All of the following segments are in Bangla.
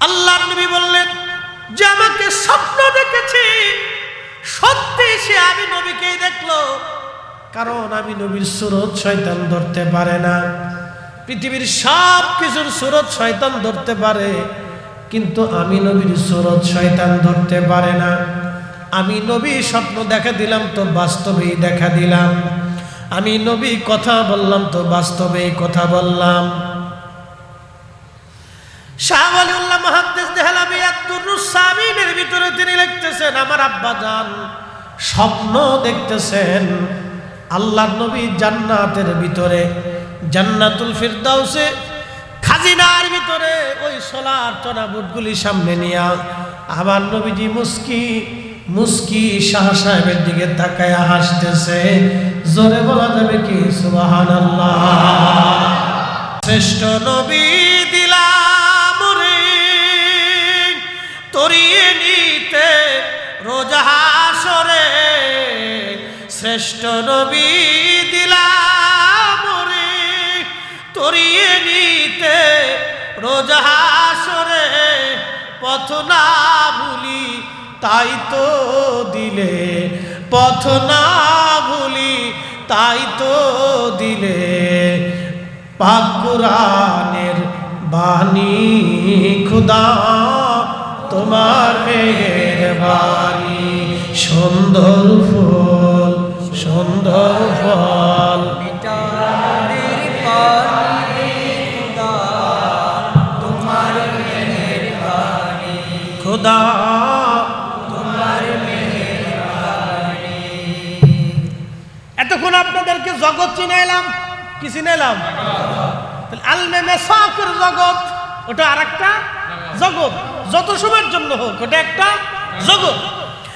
আল্লাহ নবী বললেন, যে আমাকে স্বপ্ন দেখেছি, সত্যি সে আমি নবীকেই দেখল। কারণ আমি নবীর সুরত শয়তান ধরতে পারে না। পৃথিবীর সব কিছুর সুরত শয়তান ধরতে পারে, কিন্তু আমি নবীর সুরত শয়তান ধরতে পারে না। আমি নবী স্বপ্ন দেখা দিলাম তো বাস্তবেই দেখা দিলাম। আমি নবী কথা বললাম তো বাস্তবেই কথা বললাম। ভিতরে তিনি লিখতেছেন, আমার আব্বা যান স্বপ্ন দেখতেছেন আল্লাহ নবী জান্নাতের ভিতরে, জান্নাতুল ফিরদাউসে, খাজিনার ভিতরে, ওই সোলার বুটগুলি সামনে নিয়া আমার নবীজি মুস্কি মুস্কি শাহ সাহেবের দিকে তাকায়া হাসতেছে, জোরে বলা যাবে কি? শ্রেষ্ঠ নবী রোজাহাসরে শ্রেষ্ঠ নবী দিলাম রে, তরিয়ে নিতে রোজাহাসরে পথ না ভুলি তাই তো দিলে, পথ না ভুলি তাই তো দিলে পাকুরানের বাণী খুদা, তোমার মেয়ের বাণী সুন্দর ফুল সুন্দর ফল। খুদা এতক্ষণ আপনাদেরকে জগৎ চিনাইলাম। কি চিনাইলাম? তাহলে আলমে মেসাকের জগৎ ওটা আরেকটা জগৎ। যত সময়ের জন্য হোক ওটা একটা জগৎ।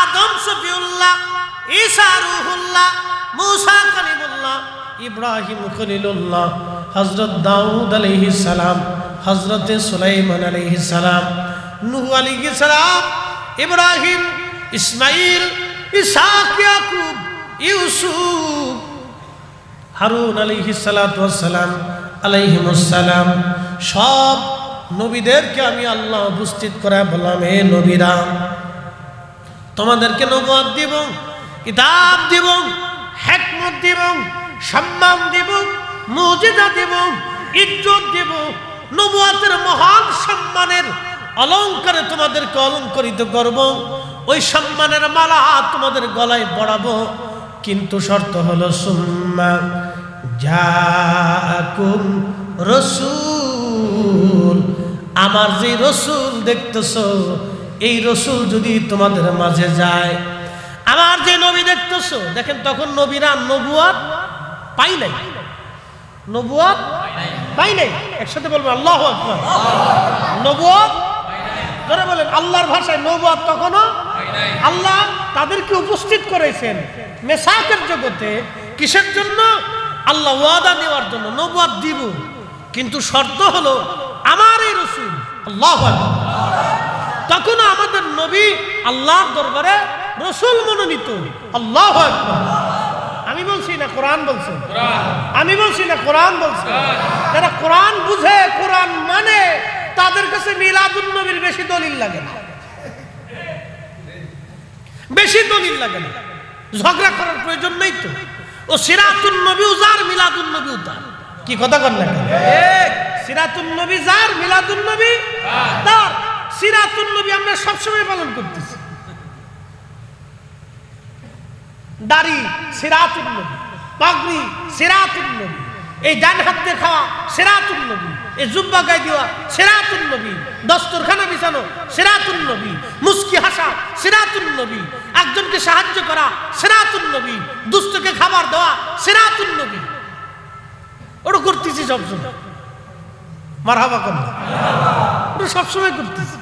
আদম সফিউল্লাহ, ঈসা রুহুল্লাহ, মুসা কালিমুল্লাহ, ইব্রাহিম খলিলুল্লাহ হজরত দাউদ আলাইহিস সালাম হজরত সুলাইমান আলাইহিস সালাম, নূহ আলাইহিস সালাম, ইব্রাহিম ইসমাইল ইসাক, ইয়াকুব, ইউসুফ, হারুন আলিহিসালাম আলাইহিমসালাম সব নবীদেরকে আমি আল্লাহ উপস্থিত করে বললাম, হে নবীরা তোমাদেরকে নবাদ দিব, কিতাব দিব, হেকমত দিব, সম্মান দিব মজিদা দিব, ইজ্জত দিব, নবুয়াতের মহান সম্মানের অলঙ্কারে তোমাদেরকে অলঙ্করিত করব। ওই সম্মানের মালা তোমাদের গলায় পড়াবো কিন্তু শর্ত হলো সুম্মা যাকুম রসুল। আমার যে রসুল দেখতেছ এই রসুল যদি তোমাদের মাঝে যায় আমার যে নবী দেখতেছ, দেখেন তখন নবীরা নবুয়াত পাই নাই। নবুয়াত পাই নাই। একসাথে বলব আল্লাহ নবুয়াত ধরে বলেন, আল্লাহর ভাষায় নবুয়াত তখনও আল্লাহ তাদেরকে উপস্থিত করেছেন মেসাকের জগতে। কিসের জন্য? আল্লাহ ওয়াদা নেওয়ার জন্য নবুয়াত দিব। কিন্তু শর্ত হলো, আমার এই রসুল, আল্লাহ তখন আমাদের নবী আল্লাহর দরবারে রসুল মনোনীত। আল্লাহ আমি বলছি না কোরআন বলছে? আমি বলছি না কোরআন বলছে? যারা কোরআন বুঝে কোরআন মানে তাদের কাছে মিলাদুল নবীর বেশি দলিল লাগে না। বেশি দলিল লাগে না। ঝগড়া করার প্রয়োজন নেই তো। ও সিরাতুল নবী উজার মিলাদুল নবী উদার কি কথা কর না সিরাতুল নবী যার মিলাদুল নবী তার। সিরাতুল নবী আমরা সবসময় পালন করতেছি। দাড়ি সিরাতুল নবী, পাগড়ি সিরাতুল নবী, এই ডান হাত দিয়ে খাওয়া সিরাতুল নবী, এই জুব্বা গায়ে দেওয়া সিরাতুল নবী, দস্তরখানা বিছানো সিরাতুল নবী, মুস্কি হাসা সিরাতুল নবী, একজনকে সাহায্য করা সিরাতুল নবী দুস্থকে খাবার দেওয়া সিরাতুল নবী। ওটা করতেছি সবসময়। মারহাবা কর ওটা সবসময় করতেছি।